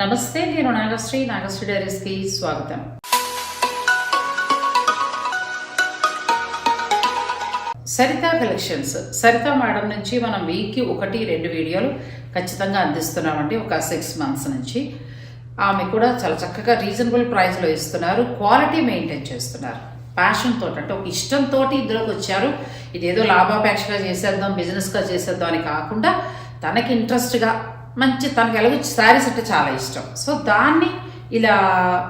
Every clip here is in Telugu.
నమస్తే నేను నాగశ్రీ. నాగశ్రీ డైరీస్కి స్వాగతం. సరిత కలెక్షన్స్. సరిత మేడం నుంచి మనం వీక్కి ఒకటి రెండు వీడియోలు ఖచ్చితంగా అందిస్తున్నామండి ఒక సిక్స్ మంత్స్ నుంచి. ఆమె కూడా చాలా చక్కగా రీజనబుల్ ప్రైస్లో ఇస్తున్నారు క్వాలిటీ మెయింటైన్ చేస్తున్నారు. ప్యాషన్తో అంటే ఒక ఇష్టంతో ఇందులోకి వచ్చారు. ఇదేదో లాభాపేక్షగా చేసేద్దాం బిజినెస్గా చేసేద్దాం అని కాకుండా తనకి ఇంట్రెస్ట్గా మంచి తనకి ఎలాగో శారీస్ అంటే చాలా ఇష్టం. సో దాన్ని ఇలా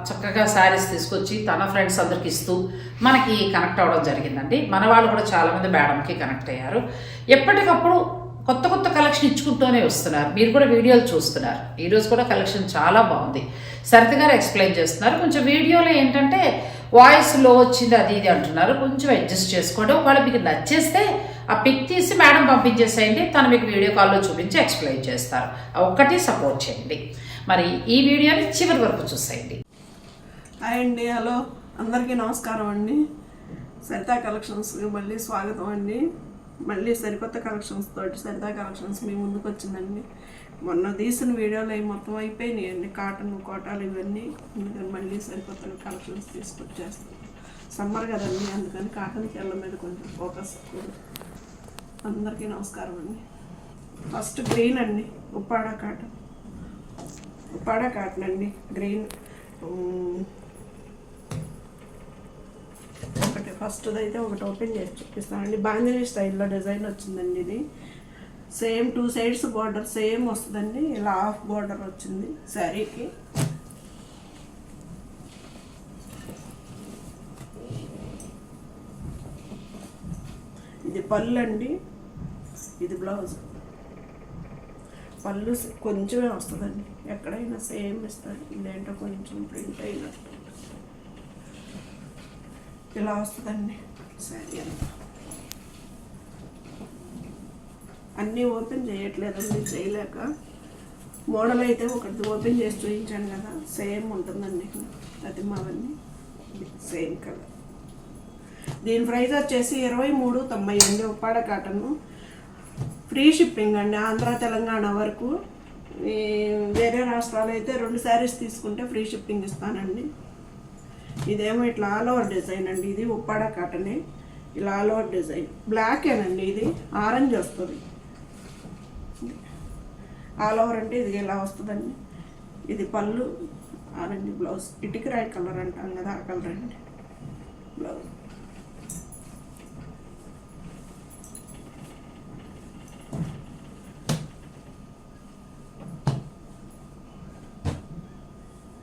చక్కగా శారీస్ తీసుకొచ్చి తన ఫ్రెండ్స్ అందరికి ఇస్తూ మనకి కనెక్ట్ అవ్వడం జరిగిందండి. మన వాళ్ళు కూడా చాలామంది మేడంకి కనెక్ట్ అయ్యారు. ఎప్పటికప్పుడు కొత్త కొత్త కలెక్షన్ ఇచ్చుకుంటూనే వస్తున్నారు. మీరు కూడా వీడియోలు చూస్తున్నారు. ఈరోజు కూడా కలెక్షన్ చాలా బాగుంది. సరిత గారు ఎక్స్ప్లెయిన్ చేస్తున్నారు. కొంచెం వీడియోలో ఏంటంటే వాయిస్లో వచ్చింది అది ఇది అంటున్నారు. కొంచెం అడ్జస్ట్ చేసుకోండి. ఒకవేళ మీకు నచ్చేస్తే ఆ పిక్ తీసి మేడం పంపించేసేయండి. తను మీకు వీడియో కాల్లో చూపించి ఎక్స్ప్లెయిన్ చేస్తారు. ఒక్కటి సపోర్ట్ చేయండి. మరి ఈ వీడియోని చివరి వరకు చూసేయండి. హాయ్ అండి. హలో. అందరికీ నమస్కారం అండి. సరితా కలెక్షన్స్కి మళ్ళీ స్వాగతం అండి. మళ్ళీ సరికొత్త కలెక్షన్స్ తోటి సరితా కలెక్షన్స్ మీ ముందుకు వచ్చిందండి. మొన్న తీసిన వీడియోలు అవి మొత్తం అయిపోయినాయండి. కాటన్ కోటాలు ఇవన్నీ. అందుకని మళ్ళీ సరికొత్త కలెక్షన్స్ తీసుకొచ్చేస్తాను సమ్మర్ కదండి అందుకని కాటన్ చీరల మీద కొంచెం ఫోకస్ అందరికీ నమస్కారం అండి. ఫస్ట్ గ్రీన్ అండి ఉప్పాడ కాటన్ ఉప్పాడ కాటన్ అండి గ్రీన్. ఒకటి ఫస్ట్ది అయితే ఒకటి ఓపెన్ చేసి చూపిస్తానండి. బాంజనీ స్టైల్లో డిజైన్ వచ్చిందండి ఇది. Same two sides border same వస్తుందండి. ఇలా హాఫ్ బార్డర్ వచ్చింది శారీకి. ఇది పళ్ళు అండి ఇది బ్లౌజ్. పళ్ళు కొంచెమే వస్తుందండి. ఎక్కడైనా సేమ్ ఇస్తారు ఇదేంటో కొంచెం ప్రింట్ అయినట్టు ఇలా వస్తుందండి సరే అంతా. అన్నీ ఓపెన్ చేయట్లేదండి చేయలేక. మోడల్ అయితే ఒకటి ఓపెన్ చేసి చూపించాను కదా సేమ్ ఉంటుందండి. అది మావన్నీ సేమ్ కలర్. దీని ప్రైస్ వచ్చేసి ఇరవై మూడు తొంభై అండి ఉప్పాడ కాటన్. ఫ్రీ షిప్పింగ్ అండి ఆంధ్ర తెలంగాణ వరకు. వేరే రాష్ట్రాలు అయితే రెండు శారీస్ తీసుకుంటే ఫ్రీ షిప్పింగ్ ఇస్తానండి. ఇదేమో ఇట్లా ఆల్ ఓవర్ డిజైన్ అండి. ఇది ఉప్పాడ కాటనే. ఇలా ఆల్ ఓవర్ డిజైన్ బ్లాకేనండి ఇది. ఆరెంజ్ వస్తుంది. ఆల్ ఓవర్ అంటే ఇది ఇలా వస్తుందండి? ఇది పళ్ళు ఆరెంజ్ బ్లౌజ్ ఇటుకరాయి కలర్ అంటాం కదా ఆ కలర్ అండి. బ్లౌజ్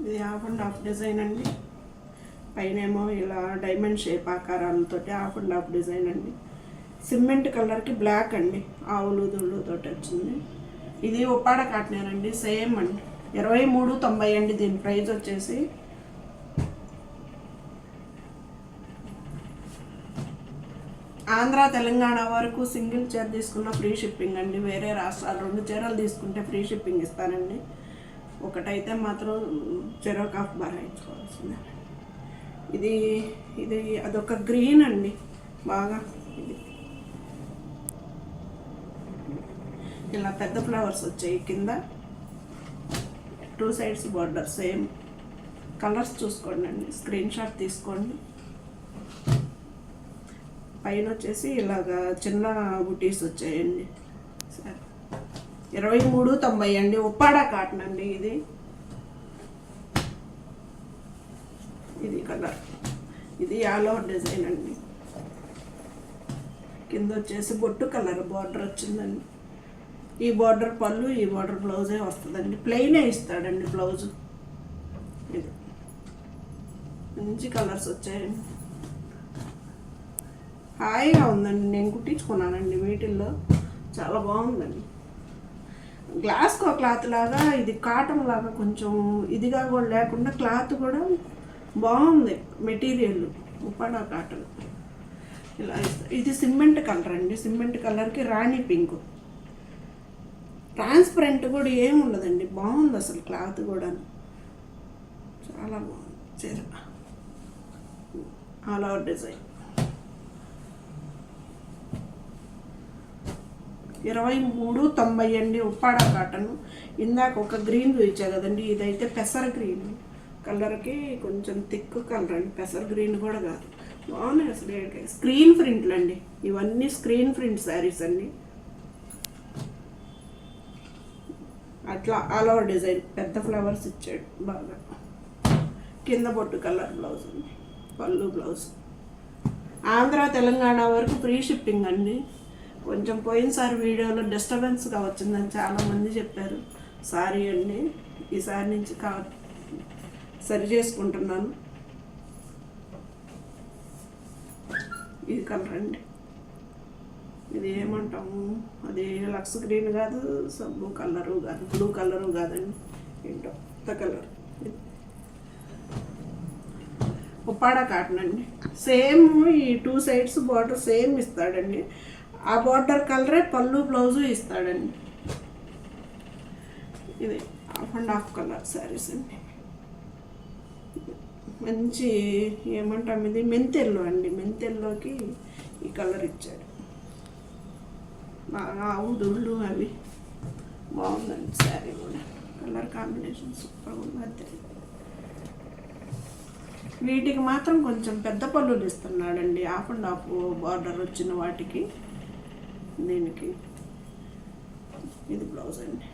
ఇది హాఫ్ అండ్ హాఫ్ డిజైన్ అండి. పైన ఏమో ఇలా డైమండ్ షేప్ ఆకారాలతో హాఫ్ అండ్ హాఫ్ డిజైన్ అండి. సిమెంట్ కలర్కి బ్లాక్ అండి. ఆవులు దుళ్ళుతోటి వచ్చింది. ఇది ఉప్పాడ అండి? సేమ్ అండి. ఇరవై మూడు తొంభై అండి దీని ప్రైస్ వచ్చేసి. ఆంధ్ర తెలంగాణ వరకు సింగిల్ చీర తీసుకున్న ఫ్రీ షిప్పింగ్ అండి. వేరే రాష్ట్రాలు రెండు చీరలు తీసుకుంటే ఫ్రీ షిప్పింగ్ ఇస్తానండి. ఒకటైతే మాత్రం చెరో కాఫ్ భరాయించుకోవాల్సిందే ఇది ఇది అదొక గ్రీన్ అండి బాగా ఇది. ఇలా పెద్ద ఫ్లవర్స్ వచ్చాయి కింద. Two sides border same. Colours చూసుకోండి అండి స్క్రీన్ షాట్ తీసుకోండి. పైన వచ్చేసి ఇలాగా చిన్న బుటీస్ వచ్చాయండి. సరే. ఇరవై మూడు తొంభై అండి. ఉప్పాడ కాటన్ అండి ఇది. ఇది కలర్. ఇది ఆల్ ఓవర్ డిజైన్ అండి. కింద వచ్చేసి బొట్టు కలర్ బార్డర్ వచ్చిందండి. ఈ బార్డర్ పళ్ళు ఈ బార్డర్ బ్లౌజే వస్తుందండి. ప్లెయినే ఇస్తాడండి బ్లౌజ్. ఇది. మంచి కలర్స్ వచ్చాయండి. హాయిగా ఉందండి. నేను కుట్టించుకున్నానండి వీటిల్లో. చాలా బాగుందండి. గ్లాస్కో క్లాత్ లాగా ఇది కాటన్ లాగా కొంచెం ఇదిగా కూడా లేకుండా క్లాత్ కూడా బాగుంది మెటీరియల్ ఉప్పాడా కాటన్. ఇలా ఇది సిమెంట్ కలర్ అండి. సిమెంట్ కలర్కి రాణి పింక్. ట్రాన్స్పరెంట్ కూడా ఏమి ఉండదండి బాగుంది అసలు క్లాత్ కూడా చాలా బాగుంది చీర. All over design. ఇరవై మూడు తొంభై అండి ఉప్పాడ కాటన్. ఇందాక ఒక గ్రీన్ చూపించా కదండి? ఇదైతే పెసర గ్రీన్. కలర్కి కొంచెం థిక్ కలర్ అండి. పెసర గ్రీన్ కూడా కాదు. బాగున్నాయి అసలు స్క్రీన్ ప్రింట్లు అండి. ఇవన్నీ స్క్రీన్ ప్రింట్ శారీస్ అండి. అట్లా ఆల్ ఓవర్ డిజైన్. పెద్ద ఫ్లవర్స్ ఇచ్చాడు బాగా. కింద బొట్టు కలర్ బ్లౌజ్ అండి. పళ్ళు బ్లౌజ్. ఆంధ్ర తెలంగాణ వరకు ఫ్రీ షిప్పింగ్ అండి. కొంచెం పోయినసారి వీడియోలో డిస్టర్బెన్స్గా వచ్చిందని చాలామంది చెప్పారు. సారీ అండి. ఈసారి నుంచి కా సరి చేసుకుంటున్నాను. ఇది కలర్ అండి ఇది ఏమంటాము? అది లక్స్ గ్రీన్ కాదు సబ్బు కలరు కాదు బ్లూ కలరు కాదండి. ఏంటో కొత్త కలర్. ఉప్పాడ కాటన్ అండి. సేమ్ ఈ టూ సైడ్స్ బార్డర్ సేమ్ ఇస్తాడండి. ఆ బార్డర్ కలరే పళ్ళు బ్లౌజు ఇస్తాడండి. ఇది half and half colour saris అండి. మంచి ఏమంటాం ఇది? మెంతెల్లో అండి. మెంతెల్లోకి ఈ కలర్ ఇచ్చాడు. బాగా ఆవు దుళ్ళు అవి. బాగుందండి శారీ కూడా. కలర్ కాంబినేషన్ సూపర్గా ఉంది వీటికి మాత్రం కొంచెం పెద్ద పళ్ళులు ఇస్తున్నాడండి హాఫ్ అండ్ హాఫ్ బార్డర్ వచ్చిన వాటికి. దీనికి. ఇది బ్లౌజ్ అండి.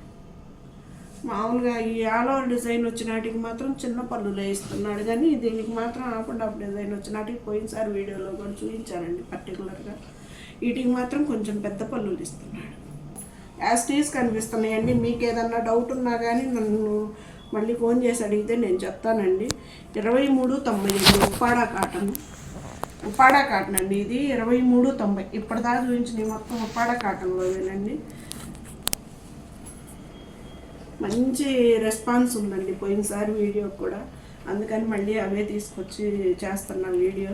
మామూలుగా ఈ ఆల్ ఓవర్ డిజైన్ వచ్చినాటికి మాత్రం చిన్న పళ్ళు ఇస్తున్నాడు కానీ దీనికి మాత్రం హాఫ్ అండ్ డిజైన్ వచ్చినాటికి పోయినసారి వీడియోలో కూడా చూపించానండి పర్టికులర్గా వీటికి మాత్రం కొంచెం పెద్ద పళ్ళు ఇస్తున్నాడు. యాస్టీస్ కనిపిస్తున్నాయండి. మీకు ఏదన్నా డౌట్ ఉన్నా కానీ నన్ను మళ్ళీ ఫోన్ చేసి అడిగితే నేను చెప్తానండి. ఇరవై మూడు తొంభై ఏడు ఉప్పాడా కాటన్. ఉప్పాడా కాటన్ అండి. ఇది ఇరవై మూడు తొంభై. ఇప్పటిదాకా చూపించిన మొత్తం ఉప్పాడా కాటన్లోవేనండి మంచి రెస్పాన్స్ ఉందండి పోయినసారి వీడియో కూడా. అందుకని మళ్ళీ అవే తీసుకొచ్చి చేస్తున్న వీడియో.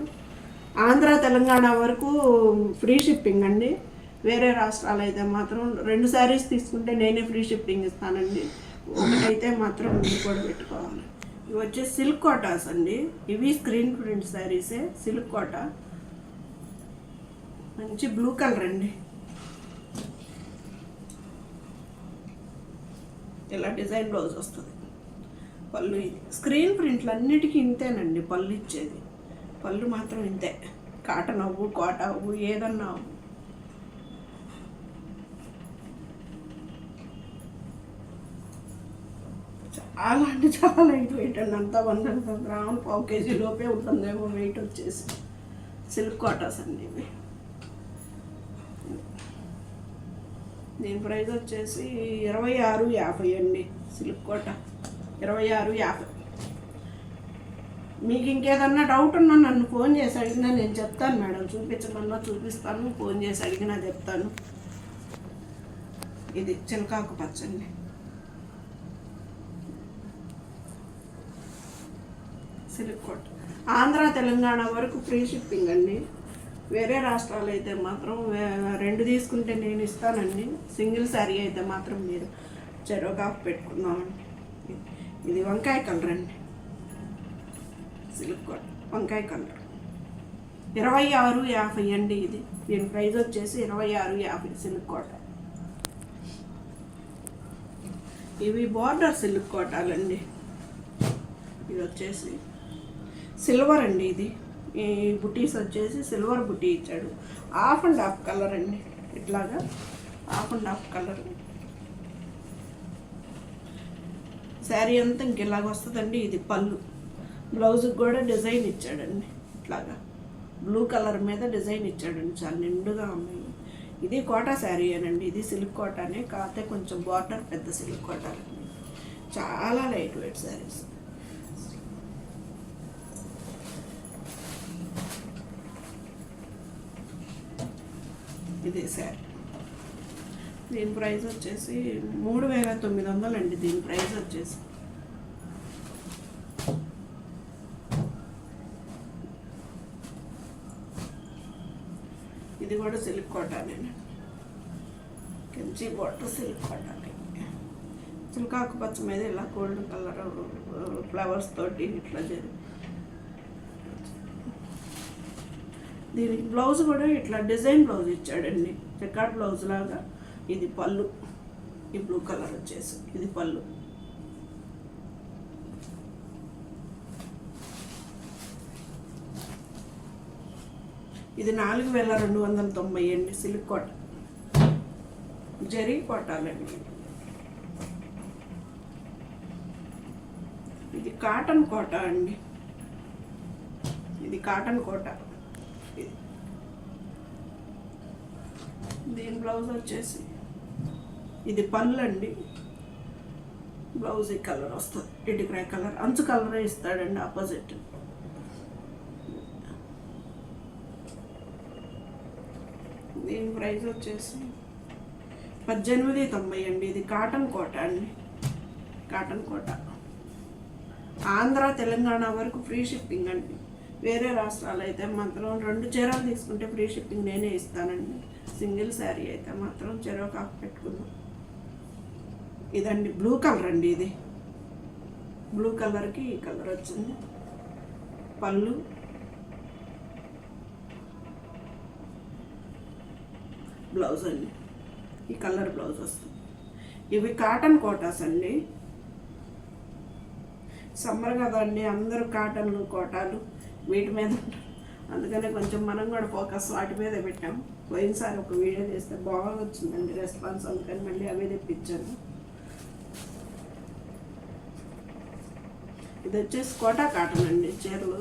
ఆంధ్ర తెలంగాణ వరకు ఫ్రీ షిప్పింగ్ అండి. వేరే రాష్ట్రాలు అయితే మాత్రం రెండు శారీస్ తీసుకుంటే నేనే ఫ్రీ షిప్పింగ్ ఇస్తానండి. ఒకటైతే మాత్రం మీరు కూడా పెట్టుకోవాలి. ఇవి వచ్చేసి సిల్క్ కోటాస్ అండి. ఇవి స్క్రీన్ ప్రింట్ శారీసే సిల్క్ కోటా. మంచి బ్లూ కలర్ అండి. ఇలా డిజైన్ బ్లౌజ్ వస్తుంది. పళ్ళు ఇది. స్క్రీన్ ప్రింట్లు అన్నిటికీ ఇంతేనండి పళ్ళు ఇచ్చేది. పళ్ళు మాత్రం ఇంతే. కాటన్ అవ్వు కోట అవ్వు ఏదన్నా అవ్వు. చాలా అంటే చాలా లైట్ వెయిట్ అండి అంతా వంద గ్రాములు పావు కేజీ లోపే ఉంటుందేమో వెయిట్ వచ్చేసి. సిల్క్ కాటాస్ అండి ఇవి. దీని ప్రైస్ వచ్చేసి ఇరవై ఆరు యాభై అండి సిల్క్ కోట ఇరవై ఆరు యాభై. మీకు ఇంకేదన్నా డౌట్ ఉన్నా నన్ను ఫోన్ చేసి అడిగినా నేను చెప్తాను మేడం. చూపించమన్నా చూపిస్తాను. ఫోన్ చేసి అడిగినా చెప్తాను. ఇది చిలకాకు పచ్చండి. సిల్క్ కోట్ ఆంధ్ర తెలంగాణ వరకు ఫ్రీ షిప్పింగ్ అండి. వేరే రాష్ట్రాలు అయితే మాత్రం రెండు తీసుకుంటే నేను ఇస్తానండి. సింగిల్ శారీ అయితే మాత్రం మీరు చెరొక ఆఫ్ పెట్టుకుందామండి. ఇది వంకాయ కలర్ అండి. సిల్క్ కోట్ వంకాయ కలర్. ఇరవై ఆరు యాభై అండి ఇది. దీని ప్రైజ్ వచ్చేసి ఇరవై ఆరు యాభై సిల్క్ కోట ఇవి బార్డర్ సిల్క్ కోటాలండి ఇది వచ్చేసి సిల్వర్ అండి ఇది. ఈ బుటీస్ వచ్చేసి సిల్వర్ బుటీ ఇచ్చాడు. హాఫ్ అండ్ హాఫ్ కలర్ అండి ఇట్లాగా. Half and half colour. Sari అంతా ఇంక ఇలాగ వస్తుందండి. ఇది పళ్ళు. బ్లౌజ్కి కూడా డిజైన్ ఇచ్చాడండి ఇట్లాగా. బ్లూ కలర్ మీద డిజైన్ ఇచ్చాడండి. చాలా నిండుగా ఉన్నాయి. ఇది కోటా శారీ అనండి. ఇది సిల్క్ కోటానే. కాకపోతే కొంచెం బార్డర్ పెద్ద సిల్క్ కోటా చాలా లైట్ వెయిట్ శారీస్. ఇది శారీ దీని ప్రైస్ వచ్చేసి మూడు వేల తొమ్మిది వందలండి దీని ప్రైస్ వచ్చేసి. ఇది కూడా సిల్క్ కోటానేనండి కంచి బాటర్ సిల్క్ కొట్టాలి సిల్క్ ఆకుపచ్చ మీద ఇలా గోల్డ్ కలర్ ఫ్లవర్స్ తోటి ఇట్లా జరిగింది దీనికి బ్లౌజ్ కూడా ఇట్లా డిజైన్ బ్లౌజ్ ఇచ్చాడండి. రికార్డ్ బ్లౌజ్ లాగా. ఇది పళ్ళు. ఈ బ్లూ కలర్ వచ్చేసి ఇది పళ్ళు. ఇది నాలుగు వేల రెండు వందల తొంభై అండి సిల్క్ కోట. జరీ కొట్టాలండి ఇది కాటన్ కోట అండి. ఇది కాటన్ కోట. దీని బ్లౌజ్ వచ్చేసి ఇది పళ్ళండి. బ్లౌజ్ ఈ కలర్ వస్తుంది ఇటుకరాయ కలర్. అంచు కలరే ఇస్తాడండి ఆపోజిట్. దీని ప్రైస్ వచ్చేసి పద్దెనిమిది తొంభై అండి. ఇది కాటన్ కోట అండి. కాటన్ కోట. ఆంధ్ర తెలంగాణ వరకు ఫ్రీ షిప్పింగ్ అండి. వేరే రాష్ట్రాలు అయితే మాత్రం రెండు చీరలు తీసుకుంటే ఫ్రీ షిప్పింగ్ నేనే ఇస్తానండి. సింగిల్ శారీ అయితే మాత్రం చెరవ కాకు పెట్టుకుందాం. ఇదండి బ్లూ కలర్ అండి ఇది. బ్లూ కలర్కి ఈ కలర్ వచ్చింది. పళ్ళు. బ్లౌజ్ అండి. ఈ కలర్ బ్లౌజ్ వస్తుంది. ఇవి కాటన్ కోటాస్ అండి. సమ్మర్ కదండి అందరూ కాటన్లు కోటాలు. వీటి మీద అందుకనే కొంచెం మనం కూడా ఫోకస్ వాటి మీద పెట్టాం. పోయినసారి ఒక వీడియో చేస్తే బాగా వచ్చిందండి రెస్పాన్స్ అందుకని మళ్ళీ అవే తెప్పించాను. ఇది వచ్చేసి కోటా కాటన్ అండి చీరలు.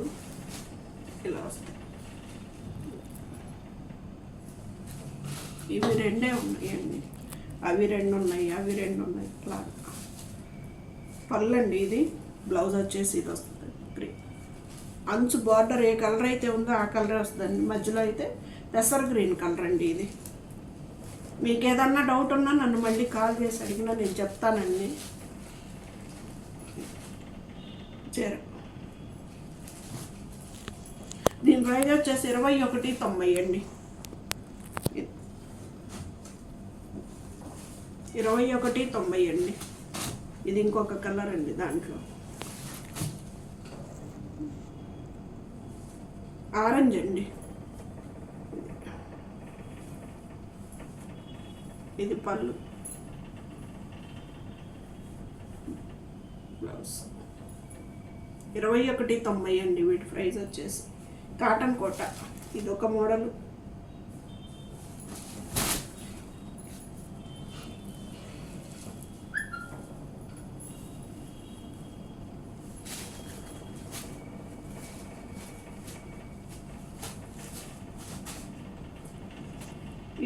ఇలా వస్తాయి. ఇవి రెండే ఉన్నాయండి. అవి రెండు ఉన్నాయి అవి రెండు ఉన్నాయి. ఇట్లా. పళ్ళండి ఇది. బ్లౌజ్ వచ్చేసి ఇది వస్తుంది. గ్రే. అంచు బార్డర్ ఏ కలర్ అయితే ఉందో ఆ కలర్ వస్తుందండి. మధ్యలో అయితే పెసర్ గ్రీన్ కలర్ అండి ఇది. మీకు ఏదన్నా డౌట్ ఉన్నా నన్ను మళ్ళీ కాల్ చేసి అడిగినా నేను చెప్తానండి. చీర దీని ప్రైజ్ వచ్చేసి ఇరవై ఒకటి తొంభై అండి. ఇరవై ఒకటి తొంభై అండి. ఇది ఇంకొక కలర్ అండి దాంట్లో. ఆరెంజ్ అండి ఇది పళ్ళు. బ్లౌజ్ ఇరవై ఒకటి తొంభై అండి వీటి ప్రైస్ వచ్చేసి. కాటన్ కోట. ఇది ఒక మోడల్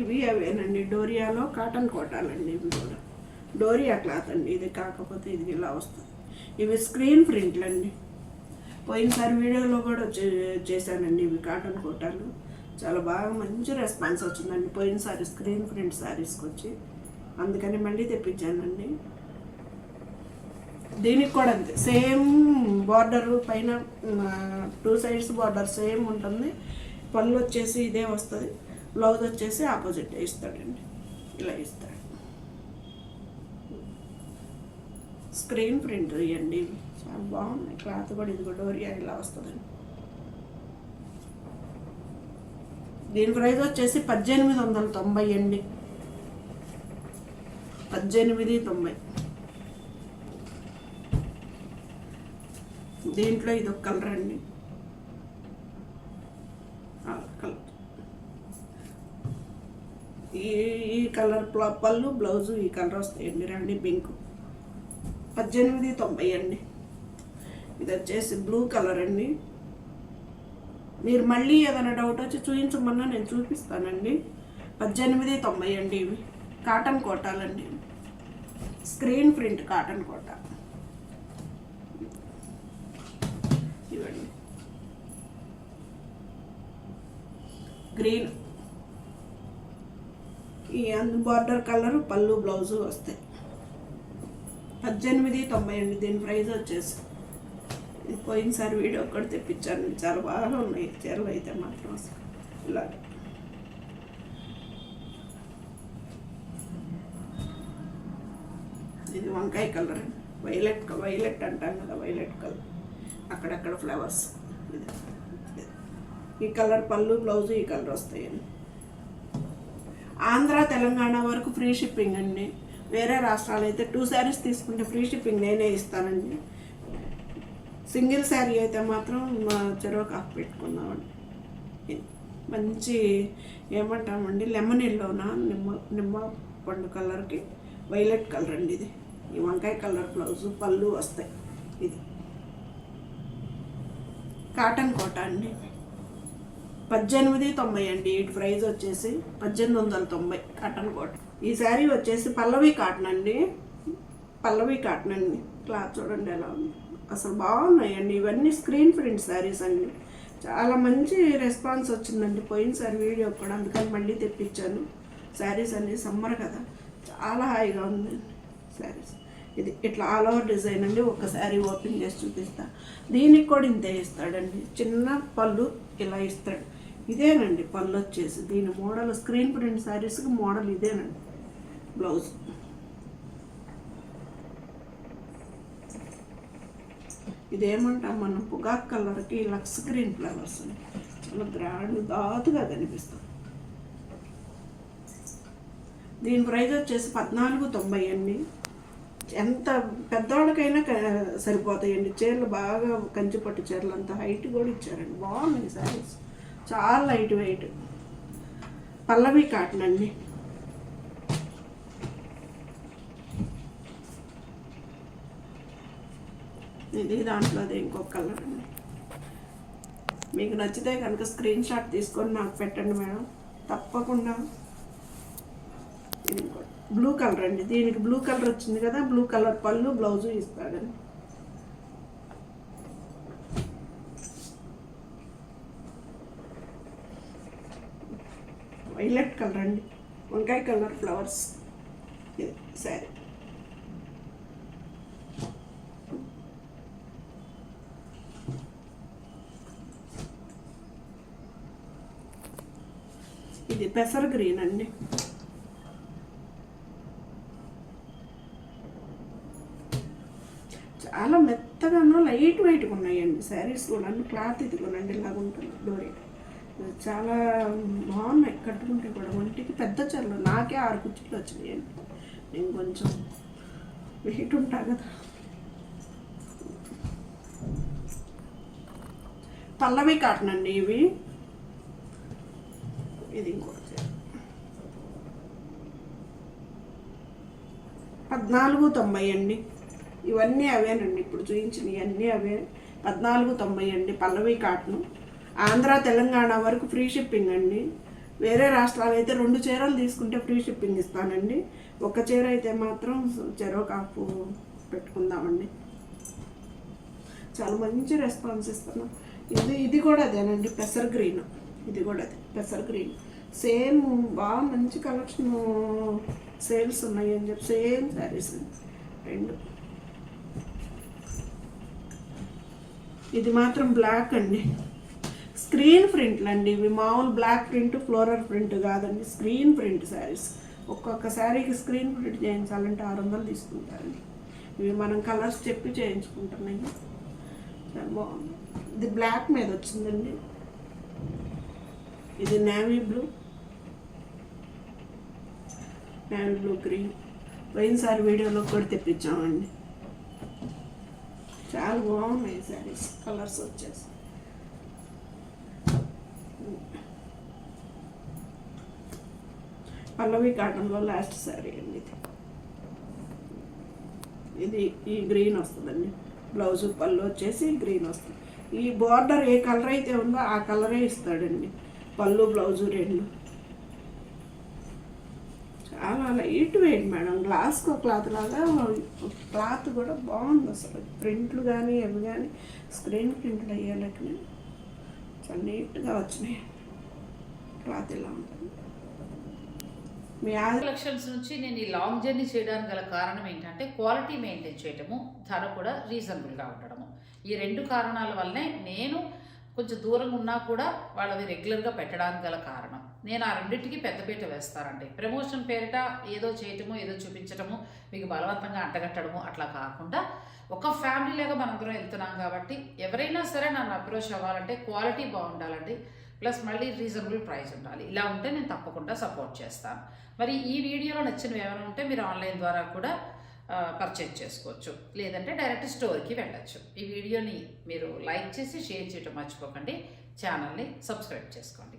ఇవి అవేనండి డోరియాలో కాటన్ కోటాలండి ఇవి కూడా. డోరియా క్లాత్ అండి ఇది కాకపోతే ఇది ఇలా వస్తుంది. ఇవి స్క్రీన్ ప్రింట్లు అండి పోయినసారి వీడియోలో కూడా చేశానండి ఇవి కాటన్ కోటాలు. చాలా బాగా మంచి రెస్పాన్స్ వచ్చిందండి. పోయినసారి స్క్రీన్ ప్రింట్ శారీస్కి వచ్చి. అందుకని మళ్ళీ తెప్పించానండి. దీనికి కూడా అంతే. సేమ్ బార్డర్ పైన టూ సైడ్స్ బార్డర్ సేమ్ ఉంటుంది. పళ్ళు వచ్చేసి ఇదే వస్తుంది. బ్లౌజ్ వచ్చేసి ఆపోజిట్ ఇస్తాడండి. ఇలా ఇస్తాడు. స్క్రీన్ ప్రింట్ ఇవ్వండి చాలా బాగున్నాయి. క్లాత్ కూడా ఇది కూడా డోరియా ఇలా వస్తుందండి. దీని ప్రైస్ వచ్చేసి పద్దెనిమిది వందల తొంభై అండి. పద్దెనిమిది తొంభై. దీంట్లో ఇది ఒక కలర్ అండి ఆ కలర్ ఈ ఈ కలర్ పళ్ళు బ్లౌజు ఈ కలర్ వస్తాయండి రండి పింక్. పద్దెనిమిది తొంభై అండి. ఇది వచ్చేసి బ్లూ కలర్ అండి. మీరు మళ్ళీ ఏదైనా డౌట్ వచ్చి చూపించమన్నా నేను చూపిస్తానండి. పద్దెనిమిది తొంభై అండి ఇవి. Cotton కోటాలండి. Screen print cotton Kota. ఇవ్వండి. గ్రీన్. ఈ అందు బార్డర్ కలర్ పళ్ళు బ్లౌజు వస్తాయి. పద్దెనిమిది తొంభై అండి దీని ప్రైస్ వచ్చేసి పోయినసారి వీడియో ఒకటి తెప్పించాను. చాలా బాగా ఉన్నాయి. చీరలు అయితే మాత్రం అసలు ఇలా ఇది వంకాయ కలర్. వైలెట్ వైలెట్ అంటాం కదా వైలెట్ కలర్. అక్కడక్కడ ఫ్లవర్స్. ఇది ఈ కలర్ పళ్ళు బ్లౌజ్ ఈ కలర్ వస్తాయండి ఆంధ్ర తెలంగాణ వరకు ఫ్రీ షిప్పింగ్ అండి. వేరే రాష్ట్రాలు అయితే టూ శారీస్ తీసుకుంటే ఫ్రీ షిప్పింగ్ నేనే ఇస్తానండి. సింగిల్ శారీ అయితే మాత్రం మా చెరువు కాపు పెట్టుకుందామండి మంచి ఏమంటామండి లెమన్ ఎల్లోనా? నిమ్మ నిమ్మ పండు కలర్కి వైలెట్ కలర్ అండి ఇది. ఈ వంకాయ కలర్ బ్లౌజు పళ్ళు వస్తాయి. ఇది. కాటన్ కోట అండి. పద్దెనిమిది తొంభై అండి. ఇటు ప్రైస్ వచ్చేసి పద్దెనిమిది వందల తొంభై కాటన్ కోట. ఈ శారీ వచ్చేసి పల్లవి కాటన్ అండి. పల్లవి కాటన్ అండి. క్లాత్ చూడండి ఎలా ఉంది. అసలు బాగున్నాయండి. ఇవన్నీ స్క్రీన్ ప్రింట్ శారీస్ అండి. చాలా మంచి రెస్పాన్స్ వచ్చిందండి. పోయినసారి వీడియో కూడా అందుకని మళ్ళీ తెప్పించాను. శారీస్ అండి సమ్మర్ కదా. చాలా హాయిగా ఉందండి శారీస్. ఇది ఇట్లా ఆల్ ఓవర్ డిజైన్ అండి. ఒక శారీ ఓపెన్ చేసి చూపిస్తా. దీనికి కూడా ఇంతే ఇస్తాడండి. చిన్న పళ్ళు ఇలా ఇస్తాడు. ఇదేనండి పళ్ళు వచ్చేసి దీని మోడల్ స్క్రీన్ ప్రింట్ శారీస్కి మోడల్ ఇదేనండి. బ్లౌజ్. ఇదేమంటాం మనం పొగాక్ కలర్కి లక్స్ గ్రీన్ ఫ్లవర్స్ చాలా గ్రాండ్ దాతుగా కనిపిస్తుంది దీని ప్రైస్ వచ్చేసి పద్నాలుగు తొంభై అండి ఎంత పెద్దవాళ్ళకైనా సరిపోతాయండి. చీరలు బాగా కంచిపట్టు చీరలు అంత హైట్ కూడా ఇచ్చారండి. బాగున్నాయి సారీస్ చాలా లైట్ వెయిట్. పల్లవి కాటన్ అండి. ఇది దాంట్లో అది ఇంకొక కలర్ అండి. మీకు నచ్చితే కనుక స్క్రీన్ షాట్ తీసుకొని నాకు పెట్టండి మేడం. తప్పకుండా. బ్లూ కలర్ అండి. దీనికి బ్లూ కలర్ వచ్చింది కదా బ్లూ కలర్ పళ్ళు బ్లౌజు ఇస్తాడండి. వైలెట్ కలర్ అండి. వంకాయ కలర్ ఫ్లవర్స్. ఇది ఇది పెసర గ్రీన్ అండి. చాలా మెత్తగాను లైట్ వెయిట్గా ఉన్నాయండి శారీస్ కూడా క్లాత్ ఇది కొనండి అండి ఇలాగ ఉంటుంది డోరీ చాలా బాగున్నాయి కట్టుకుంటే కూడా. ఒంటికి పెద్ద చీరలు నాకే ఆరు కుర్చీలు వచ్చినాయండి నేను కొంచెం వెయిట్ ఉంటా కదా. పల్లవి కాటన్ అండి ఇవి. ఇది ఇంకోటి పద్నాలుగు తొంభై అండి. ఇవన్నీ అవేనండి ఇప్పుడు చూపించినవి అన్నీ అవే. పద్నాలుగు తొంభై అండి పల్లవి కాటన్. ఆంధ్ర తెలంగాణ వరకు ఫ్రీ షిప్పింగ్ అండి. వేరే రాష్ట్రాలు అయితే రెండు చీరలు తీసుకుంటే ఫ్రీ షిప్పింగ్ ఇస్తానండి. ఒక చీర అయితే మాత్రం చెరో కాపు పెట్టుకుందామండి. చాలా మంచి రెస్పాన్స్ ఇస్తున్నాం. ఇది ఇది కూడా అదేనండి పెసర్ గ్రీన్. ఇది కూడా అదే పెసర్ గ్రీన్. సేమ్ బాగా మంచి కలెక్షన్ సేల్స్ ఉన్నాయి అని చెప్పి సేమ్ శారీస్ రెండు. ఇది మాత్రం బ్లాక్ అండి. స్క్రీన్ ప్రింట్లు అండి ఇవి మామూలు బ్లాక్ ప్రింట్ ఫ్లోరల్ ప్రింట్ కాదండి. Screen print saris. ఒక్కొక్క శారీకి స్క్రీన్ ప్రింట్ చేయించాలంటే ఆరు వందలు తీసుకుంటారండి. ఇవి మనం కలర్స్ చెప్పి చేయించుకుంటున్నాయి. బాగుంది. ఇది బ్లాక్ మీద వచ్చిందండి. ఇది navy blue. Navy blue green. పోయినసారి వీడియోలో కూడా తెప్పించామండి. చాలా బాగున్నాయి శారీస్. కలర్స్ వచ్చేసి. పల్లవి కాటన్లో లాస్ట్ శారీ అండి ఇది. ఇది ఈ గ్రీన్ వస్తుందండి. బ్లౌజ్ పళ్ళు వచ్చేసి గ్రీన్ వస్తుంది. ఈ బార్డర్ ఏ కలర్ అయితే ఉందో ఆ కలరే ఇస్తాడండి. పళ్ళు బ్లౌజు రెండు. చాలా light weight madam. Glasgow cloth లాగా క్లాత్ కూడా బాగుంది అసలు. ప్రింట్లు కానీ అవి కానీ స్క్రీన్ ప్రింట్లు అయ్యేలకి చాలా నీట్గా వచ్చినాయి. క్లాత్ ఇలా ఉంటుంది. కలెక్షన్స్ నుంచి నేను ఈ లాంగ్ జర్నీ చేయడానికి గల కారణం ఏంటంటే క్వాలిటీ మెయింటైన్ చేయటము ధర కూడా రీజనబుల్గా ఉండడము. ఈ రెండు కారణాల వల్లనే నేను కొంచెం దూరంగా ఉన్నా కూడా వాళ్ళది రెగ్యులర్గా పెట్టడానికి గల కారణం. నేను ఆ రెండింటికి పెద్దపీట వేస్తానండి. ప్రమోషన్ పేరిట ఏదో చేయటము ఏదో చూపించటము మీకు బలవంతంగా అంటగట్టడము అట్లా కాకుండా ఒక ఫ్యామిలీ లాగా మనందరం వెళ్తున్నాం కాబట్టి ఎవరైనా సరే నన్ను అప్రోచ్ అవ్వాలంటే క్వాలిటీ బాగుండాలండి. ప్లస్ మళ్ళీ రీజనబుల్ ప్రైస్ ఉండాలి. ఇలా ఉంటే నేను తప్పకుండా సపోర్ట్ చేస్తాను. మరి ఈ వీడియోలో నచ్చినవి ఏమైనా ఉంటే మీరు ఆన్లైన్ ద్వారా కూడా పర్చేజ్ చేసుకోవచ్చు. లేదంటే డైరెక్ట్ స్టోర్కి వెళ్ళచ్చు. ఈ వీడియోని మీరు లైక్ చేసి షేర్ చేయటం మర్చిపోకండి. ఛానల్ని సబ్స్క్రైబ్ చేసుకోండి.